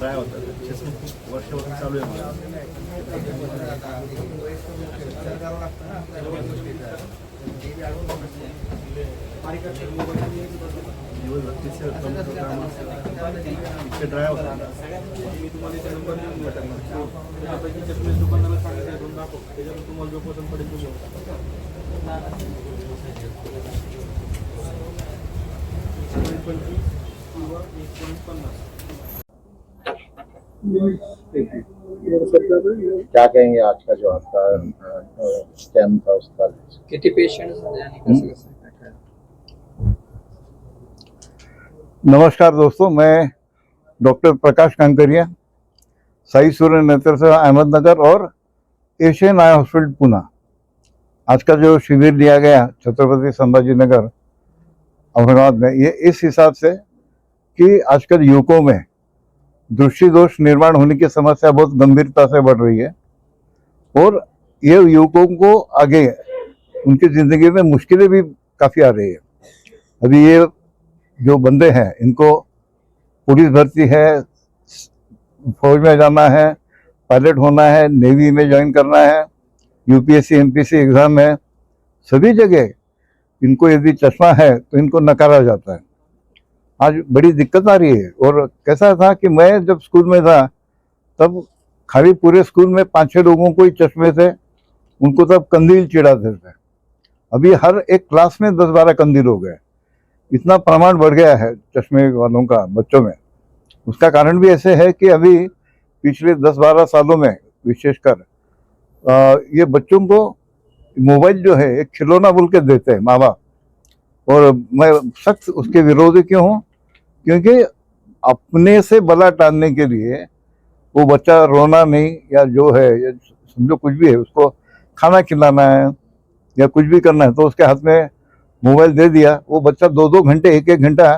काय होतं चष्मा खूप चालू आहे. मला मी तुम्हाला नंबर देऊन भेटणार त्यापैकी सांगितलं दोन दाखव त्याच्यावर तुम्हाला जो पसंत पडेल तो घेऊ पंचवीस किंवा एक पॉईंट पन्नास क्या कहेंगे आज का जो आपका स्कैम था उसका? किती पेशंट झाले आणि कसं कसं काय काय? नमस्कार दोस्तों, मैं डॉक्टर प्रकाश कांकरिया, साई सूर्य नेत्र अहमदनगर और एशियन आई हॉस्पिटल पुणे। आज का जो शिविर दिया गया, छत्रपति संभाजी नगर, औरंगाबाद में, ये इस हिसाब से कि आजकल युवकों में दृष्टि दोष निर्माण होने की समस्या बहुत गंभीरता से बढ़ रही है और ये युवकों को आगे उनकी ज़िंदगी में मुश्किलें भी काफ़ी आ रही है। अभी ये जो बंदे हैं, इनको पुलिस भर्ती है, फौज में जाना है, पायलट होना है, नेवी में ज्वाइन करना है, यूपीएससी एमपीसी एग्ज़ाम है, सभी जगह इनको यदि चश्मा है तो इनको नकारा जाता है। आज बड़ी दिक्कत आ रही है, और कैसा था कि मैं जब स्कूल में था, तब खाली पूरे स्कूल में पाँच छः लोगों को ही चश्मे थे, उनको तब कंदील चिढ़ाते थे। अभी हर एक क्लास में दस बारह कंदील हो गए। इतना प्रमाण बढ़ गया है चश्मे वालों का, बच्चों में। उसका कारण भी ऐसे है कि अभी पिछले दस बारह सालों में विशेषकर ये बच्चों को मोबाइल जो है, एक खिलौना बोल के देते हैं माँ बाप और मैं सख्त उसके विरोधी क्यों हूँ? क्योंकि अपने से बला टालने के लिए वो बच्चा रोना नहीं, या जो है, या समझो कुछ भी है, उसको खाना खिलाना है, या कुछ भी करना है तो उसके हाथ में मोबाइल दे दिया, वो बच्चा दो दो घंटे एक एक घंटा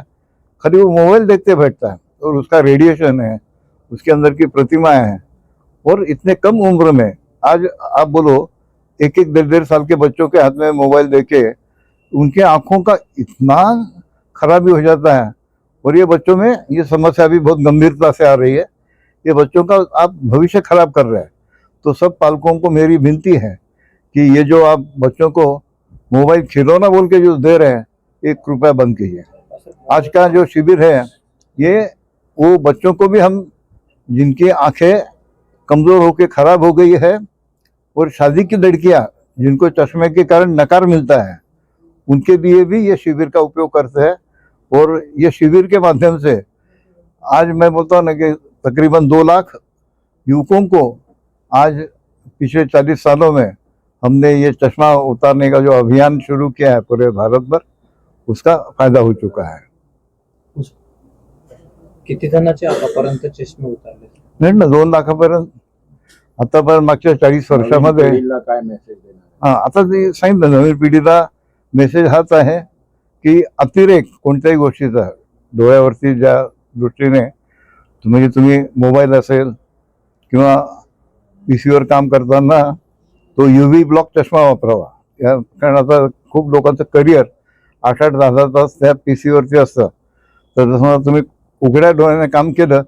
खाली वो मोबाइल देखते बैठता है और उसका रेडिएशन है, उसके अंदर की प्रतिमाएँ हैं और इतने कम उम्र में, आज आप बोलो एक एक डेढ़ डेढ़ साल के बच्चों के हाथ में मोबाइल देके उनके आँखों का इतना खराबी हो जाता है और ये बच्चों में ये समस्या भी बहुत गंभीरता से आ रही है। ये बच्चों का आप भविष्य खराब कर रहे हैं। तो सब पालकों को मेरी विनती है कि ये जो आप बच्चों को मोबाइल खिलौना बोल के जो दे रहे हैं ये कृपया बंद कीजिए। आज का जो शिविर है, ये, वो बच्चों को भी हम, जिनकी आँखें कमज़ोर होकर खराब हो गई है, और शादी की लड़कियाँ, जिनको चश्मे के कारण नकार मिलता है, उनके लिए भी ये शिविर का उपयोग करते हैं। और ये शिविर के माध्यम से, आज मैं बोलता हूँ ना कि तकरीबन दो लाख युवकों को आज पिछले चालीस सालों में हमने ये चश्मा उतारने का जो अभियान शुरू किया है पूरे भारत भर उसका फायदा हो चुका है। किती जणांचे आतापर्यंत चष्मे उतारले नाही ना दोन लाखापर्यंत आतापर्यंत मागच्या चाळीस वर्षामध्ये पिढीला काय मेसेज देणार हा। आता ते सांगितलं नवीन पिढीला मेसेज हाच आहे की अतिरेक कोणत्याही गोष्टीचा डोळ्यावरती ज्या दृष्टीने म्हणजे तुम्ही मोबाईल असेल किंवा पी सीवर काम करताना तो यू व्ही ब्लॉक चष्मा वापरावा. या कारण आता खूप लोकांचं करिअर आठ आठ दहा दहा तास त्या पी सीवरती असतं. तर जसं तुम्ही उघड्या डोळ्याने काम केलं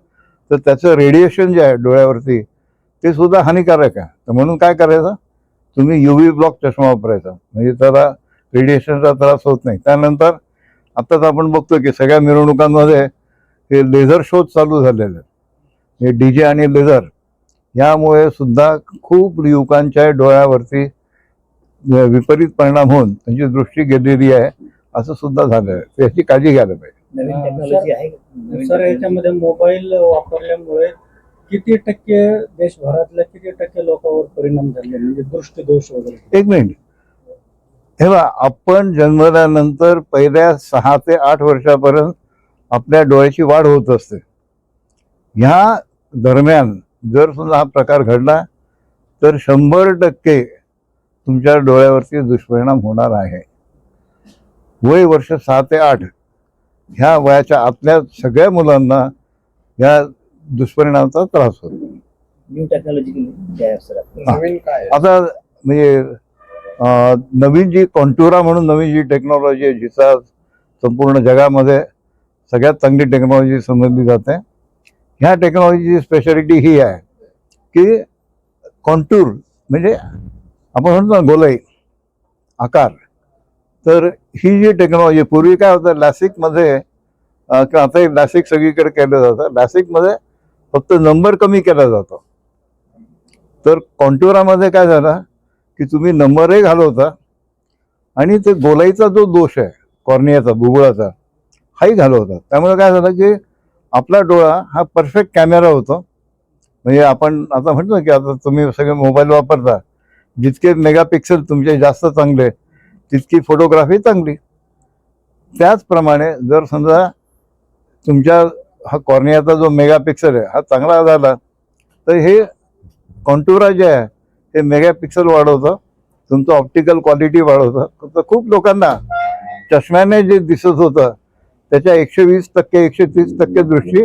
तर त्याचं रेडिएशन जे आहे डोळ्यावरती ते सुद्धा हानिकारक आहे. तर म्हणून काय करायचं? तुम्ही यू व्ही ब्लॉक चष्मा वापरायचा. म्हणजे त्याला रेडिएशनचा त्रास होत नाही. त्यानंतर आत्ताच आपण बघतो की सगळ्या मिरवणुकांमध्ये हे लेझर शोज चालू झालेले आहेत. हे डी जे आणि लेझर यामुळे सुद्धा खूप युवकांच्या डोळ्यावरती विपरीत परिणाम होऊन त्यांची दृष्टी गेलेली आहे. असं सुद्धा झालं आहे याची काळजी घ्यायला पाहिजे. नवीन टेक्नॉलॉजी आहे. सर? याच्यामध्ये मोबाईल वापरल्यामुळे किती टक्के देशभरातल्या किती टक्के लोकांवर परिणाम झाले? म्हणजे दृष्टीदोष वगैरे? एक मिनिट. हे बा आपण जन्मल्यानंतर पहिल्या सहा ते आठ वर्षापर्यंत आपल्या डोळ्याची वाढ होत असते. ह्या दरम्यान जर समजा हा प्रकार घडला तर शंभर टक्के तुमच्या डोळ्यावरती दुष्परिणाम होणार आहे वय वर्ष सहा ते आठ ह्या वयाच्या आतल्या सगळ्या मुलांना ह्या दुष्परिणामाचा त्रास होतो न्यू टेक्नॉलॉजी काय आहे सर आपलं? नवीन काय आहे? आता म्हणजे नवीन जी कॉन्टुरा म्हणून नवीन जी टेक्नॉलॉजी आहे जिचा संपूर्ण जगामध्ये सगळ्यात चांगली टेक्नॉलॉजी समजली जाते ह्या टेक्नॉलॉजीची स्पेशालिटी ही आहे की कॉन्टूर म्हणजे आपण म्हणतो ना गोलाई आकार. तर ही जी टेक्नॉलॉजी पूर्वी काय होतं लॅसिकमध्ये किंवा आता लॅसिक सगळीकडे केलं जातं. लॅसिकमध्ये फक्त नंबर कमी केला जातो. तर कॉन्टुरामध्ये काय झालं की तुम्ही नंबरही घालवता आणि ते गोलाईचा जो दोष आहे कॉर्नियाचा बुबुळाचा हाही घालवतात त्यामुळे काय झालं की आपला डोळा हा परफेक्ट कॅमेरा होतो. म्हणजे आपण आता म्हणतो की आता तुम्ही सगळे मोबाईल वापरता. जितके मेगापिक्सेल तुमचे जास्त चांगले तितकी फोटोग्राफी चांगली. त्याचप्रमाणे जर समजा तुमच्या हा कॉर्नियाचा जो मेगापिक्सेल आहे हा चांगला झाला तर हे कॉन्टुरा जे आहे हे मेगापिक्सेल वाढवतं. तुमचं ऑप्टिकल क्वालिटी वाढवतं. तर खूप लोकांना चष्म्याने जे दिसत होतं त्याच्या एकशे वीस टक्के एकशे तीस टक्के दृष्टी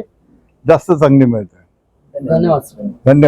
जास्त चांगली मिळते. धन्यवाद धन्यवाद.